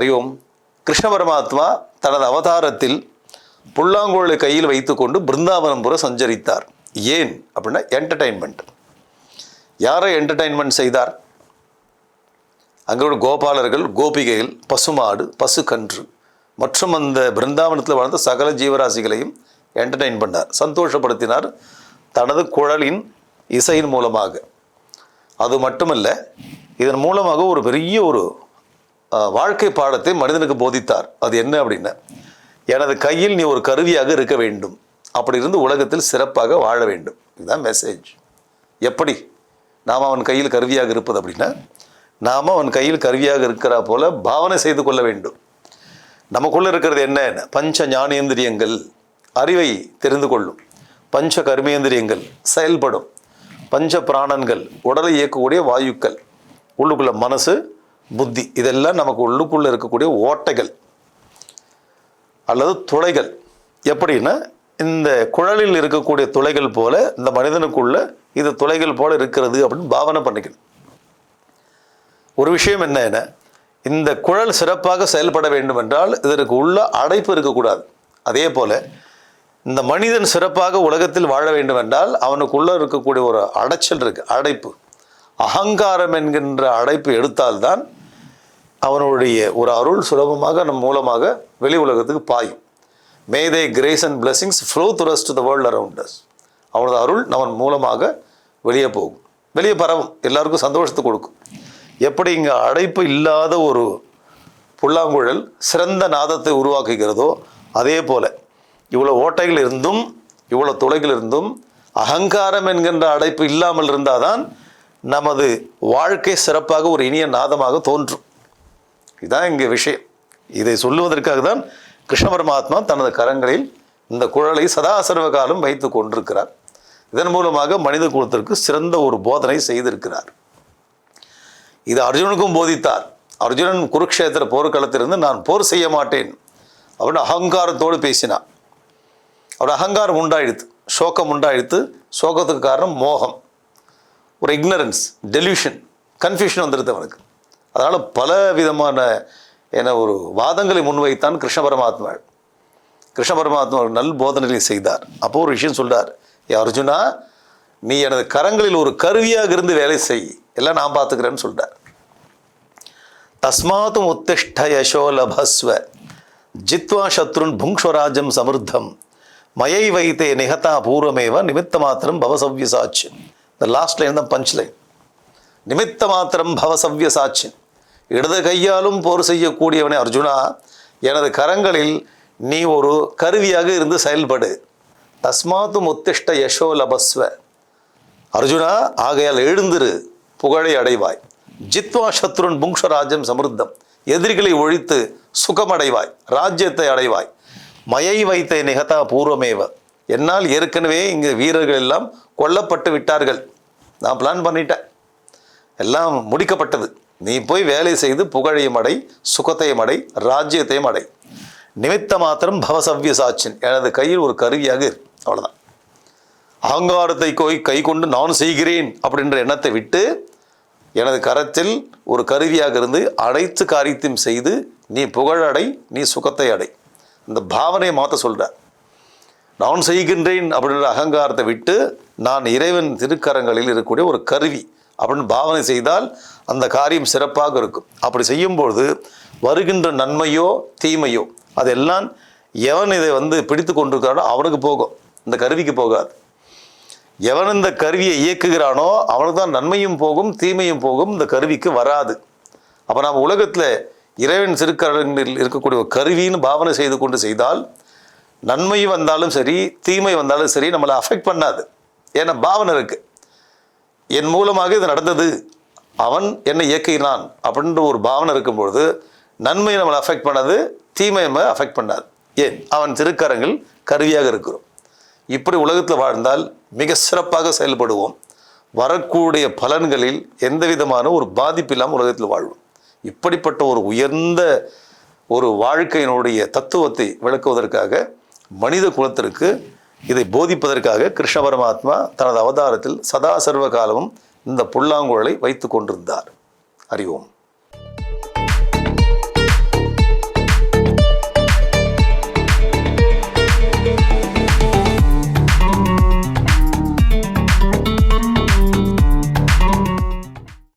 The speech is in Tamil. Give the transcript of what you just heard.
அறிவோம் கிருஷ்ண பரமாத்மா தனது அவதாரத்தில் புல்லாங்குழலை கையில் வைத்துக்கொண்டு பிருந்தாவனம் புற சஞ்சரித்தார் ஏன்? அப்படின்னா என்டர்டைன்மெண்ட் யாரை என்டர்டைன்மெண்ட் செய்தார்? அங்கே உள்ள கோபாலர்கள் கோபிகைகள் பசுமாடு பசுக்கன்று மற்றும் அந்த பிருந்தாவனத்தில் வாழ்ந்த சகல ஜீவராசிகளையும் என்டர்டைன் பண்ணார். சந்தோஷப்படுத்தினார் தனது குழலின் இசையின் மூலமாக. அது மட்டுமல்ல இதன் மூலமாக ஒரு பெரிய ஒரு வாழ்க்கை பாடத்தை மனிதனுக்கு போதித்தார். அது என்ன அப்படின்னா எனது கையில் நீ ஒரு கருவியாக இருக்க வேண்டும். அப்படி இருந்து உலகத்தில் சிறப்பாக வாழ வேண்டும். இதுதான் மெசேஜ் எப்படி நாம் அவன் கையில் கருவியாக இருப்பது அப்படின்னா நாம் அவன் கையில் கருவியாக இருக்கிறா போல பாவனை செய்து கொள்ள வேண்டும். நமக்குள்ளே இருக்கிறது என்ன? பஞ்ச ஞானேந்திரியங்கள். அறிவை தெரிந்து கொள்ளும். பஞ்ச கர்மேந்திரியங்கள் செயல்படும். பஞ்ச பிராணன்கள் உடலை இயக்கக்கூடிய வாயுக்கள். உள்ளுக்குள்ள மனசு புத்தி. இதெல்லாம் நமக்கு உள்ளுக்குள்ளே இருக்கக்கூடிய ஓட்டைகள் அல்லது துளைகள். எப்படின்னா இந்த குழலில் இருக்கக்கூடிய துளைகள் போல இந்த மனிதனுக்குள்ள இது துளைகள் போல இருக்கிறது அப்படின்னு பாவனை பண்ணிக்கணும். ஒரு விஷயம் என்னன்னா இந்த குழல் சிறப்பாக செயல்பட வேண்டும் என்றால் இதற்கு உள்ள அடைப்பு இருக்கக்கூடாது. அதே போல் இந்த மனிதன் சிறப்பாக உலகத்தில் வாழ வேண்டும் என்றால் அவனுக்குள்ளே இருக்கக்கூடிய ஒரு அடைச்சல் இருக்குது அடைப்பு. அகங்காரம் என்கின்ற அடைப்பு எடுத்தால்தான் அவனுடைய ஒரு அருள் சுலபமாக நம் மூலமாக வெளி உலகத்துக்கு பாயும். May the grace and blessings flow through us to the world around us அவனது அருள் அவன் மூலமாக வெளியே போகும். வெளியே பரவும். எல்லாருக்கும் சந்தோஷத்தை கொடுக்கும். எப்படி இங்கே அடைப்பு இல்லாத ஒரு புல்லாங்குழல் சிறந்த நாதத்தை உருவாக்குகிறதோ அதே போல் இவ்வளோ ஓட்டைகள் இருந்தும் இவ்வளோ துளைகள் இருந்தும் அகங்காரம் என்கின்ற அடைப்பு இல்லாமல் இருந்தால் தான் நமது வாழ்க்கை சிறப்பாக ஒரு இனிய நாதமாக தோன்றும். இதுதான் இங்கே விஷயம். இதை சொல்லுவதற்காக தான் கிருஷ்ண பரமாத்மா தனது கரங்களில் இந்த குழலை சதா சர்வ காலம் வைத்து கொண்டிருக்கிறார். இதன் மூலமாக மனித குலத்திற்கு சிறந்த ஒரு போதனை செய்திருக்கிறார். இது அர்ஜுனுக்கும் போதித்தார். அர்ஜுனன் குருக்ஷேத்திர போர்க்களத்திலிருந்து நான் போர் செய்ய மாட்டேன் அப்படின்னு அகங்காரத்தோடு பேசினான். அவர் அகங்காரம் உண்டாயிடுத்து சோகம் உண்டாயிடுத்து சோகத்துக்கு காரணம் மோகம். ஒரு இக்னரன்ஸ் டெலியூஷன் கன்ஃபியூஷன் வந்துடுது அவனுக்கு. அதனால் பல விதமான என ஒரு வாதங்களை முன்வைத்தான் கிருஷ்ண பரமாத்மாள் கிருஷ்ண பரமாத்மா ஒரு நல் போதனைகளை செய்தார். அப்போ ஒரு விஷயம் சொல்கிறார் ஏ அர்ஜுனா நீ எனது கரங்களில் ஒரு கருவியாக இருந்து வேலை செய். எல்லாம் நான் பார்த்துக்கிறேன்னு சொல்றார். தஸ்மாத்தும் உத்திஷ்ட யசோ லபஸ்வ. ஜித்வா சத்ருன் புங்ஸ்வராஜம் சமிருத்தம். மயை வைத்தே நிகதா பூர்வமேவ நிமித்த மாத்திரம் பவசவ்ய சாட்சி இந்த லாஸ்ட் லைன் தான் பஞ்ச் லைன் நிமித்த மாத்திரம் பவசவ்யசாட்சின் இடது கையாலும் போர் செய்யக்கூடியவனே அர்ஜுனா எனது கரங்களில் நீ ஒரு கருவியாக இருந்து செயல்படு. தஸ்மாத்து முத்திஷ்ட யசோ லபஸ்வ. அர்ஜுனா ஆகையால் எழுந்திரு புகழை அடைவாய். ஜித்வா சத்ருன் புங்ஷராஜ்யம் சமிருத்தம். எதிரிகளை ஒழித்து சுகமடைவாய் ராஜ்யத்தை அடைவாய். மயை வைத்த நிகதா பூர்வமேவ. என்னால் ஏற்கனவே இங்கே வீரர்கள் எல்லாம் கொல்லப்பட்டு விட்டார்கள். நான் பிளான் பண்ணிட்டேன். எல்லாம் முடிக்கப்பட்டது. நீ போய் வேலை செய்து புகழையும் அடை சுகத்தையும் அடை ராஜ்யத்தையும் அடை. நிமித்த மாத்திரம் பவசவ்ய சாட்சின் எனது கையில் ஒரு கருவியாக இரு. அவ்வளோதான் அகங்காரத்தை கோய் கை கொண்டு நான் செய்கிறேன் அப்படின்ற எண்ணத்தை விட்டு எனது கரத்தில் ஒரு கருவியாக இருந்து அனைத்து காரியத்தையும் செய்து நீ புகழடை நீ சுகத்தை அடை. இந்த பாவனையை மாற்ற சொல்கிற நான் செய்கின்றேன் அப்படின்ற அகங்காரத்தை விட்டு நான் இறைவன் திருக்கரங்களில் இருக்கக்கூடிய ஒரு கருவி. அப்படின்னு பாவனை செய்தால் அந்த காரியம் சிறப்பாக இருக்கும். அப்படி செய்யும்பொழுது வருகின்ற நன்மையோ தீமையோ அதெல்லாம் எவன் இதை வந்து பிடித்து கொண்டிருக்கிறானோ அவனுக்கு போகும். இந்த கருவிக்கு போகாது. எவன் இந்த கருவியை இயக்குகிறானோ அவனுக்கு தான் நன்மையும் போகும் தீமையும் போகும் இந்த கருவிக்கு வராது. அப்போ நாம் உலகத்தில் இறைவன் திருக்கரங்களில் இருக்கக்கூடிய ஒரு கருவின்னு பாவனை செய்து கொண்டு செய்தால் நன்மை வந்தாலும் சரி தீமை வந்தாலும் சரி நம்மளை அஃபெக்ட் பண்ணாது. ஏன்னா பாவனை இருக்குது என் மூலமாக இது நடந்தது. அவன் என்னை இயக்கினான் அப்படின்ற ஒரு பாவனை இருக்கும்பொழுது நன்மை நம்மளை அஃபெக்ட் பண்ணது தீமை நம்ம அஃபெக்ட் பண்ணாது. ஏன்? அவன் திருக்கரங்கள் கருவியாக இருக்கிறோம். இப்படி உலகத்தில் வாழ்ந்தால் மிக சிறப்பாக செயல்படுவோம். வரக்கூடிய பலன்களில் எந்த விதமான ஒரு பாதிப்பு இல்லாமல் உலகத்தில் வாழ்வோம். இப்படிப்பட்ட ஒரு உயர்ந்த ஒரு வாழ்க்கையினுடைய தத்துவத்தை விளக்குவதற்காக மனித குலத்திற்கு இதை போதிப்பதற்காக கிருஷ்ண பரமாத்மா தனது அவதாரத்தில் சதா சர்வ காலமும் இந்த புல்லாங்குழலை வைத்து கொண்டிருந்தார். அறிவோம்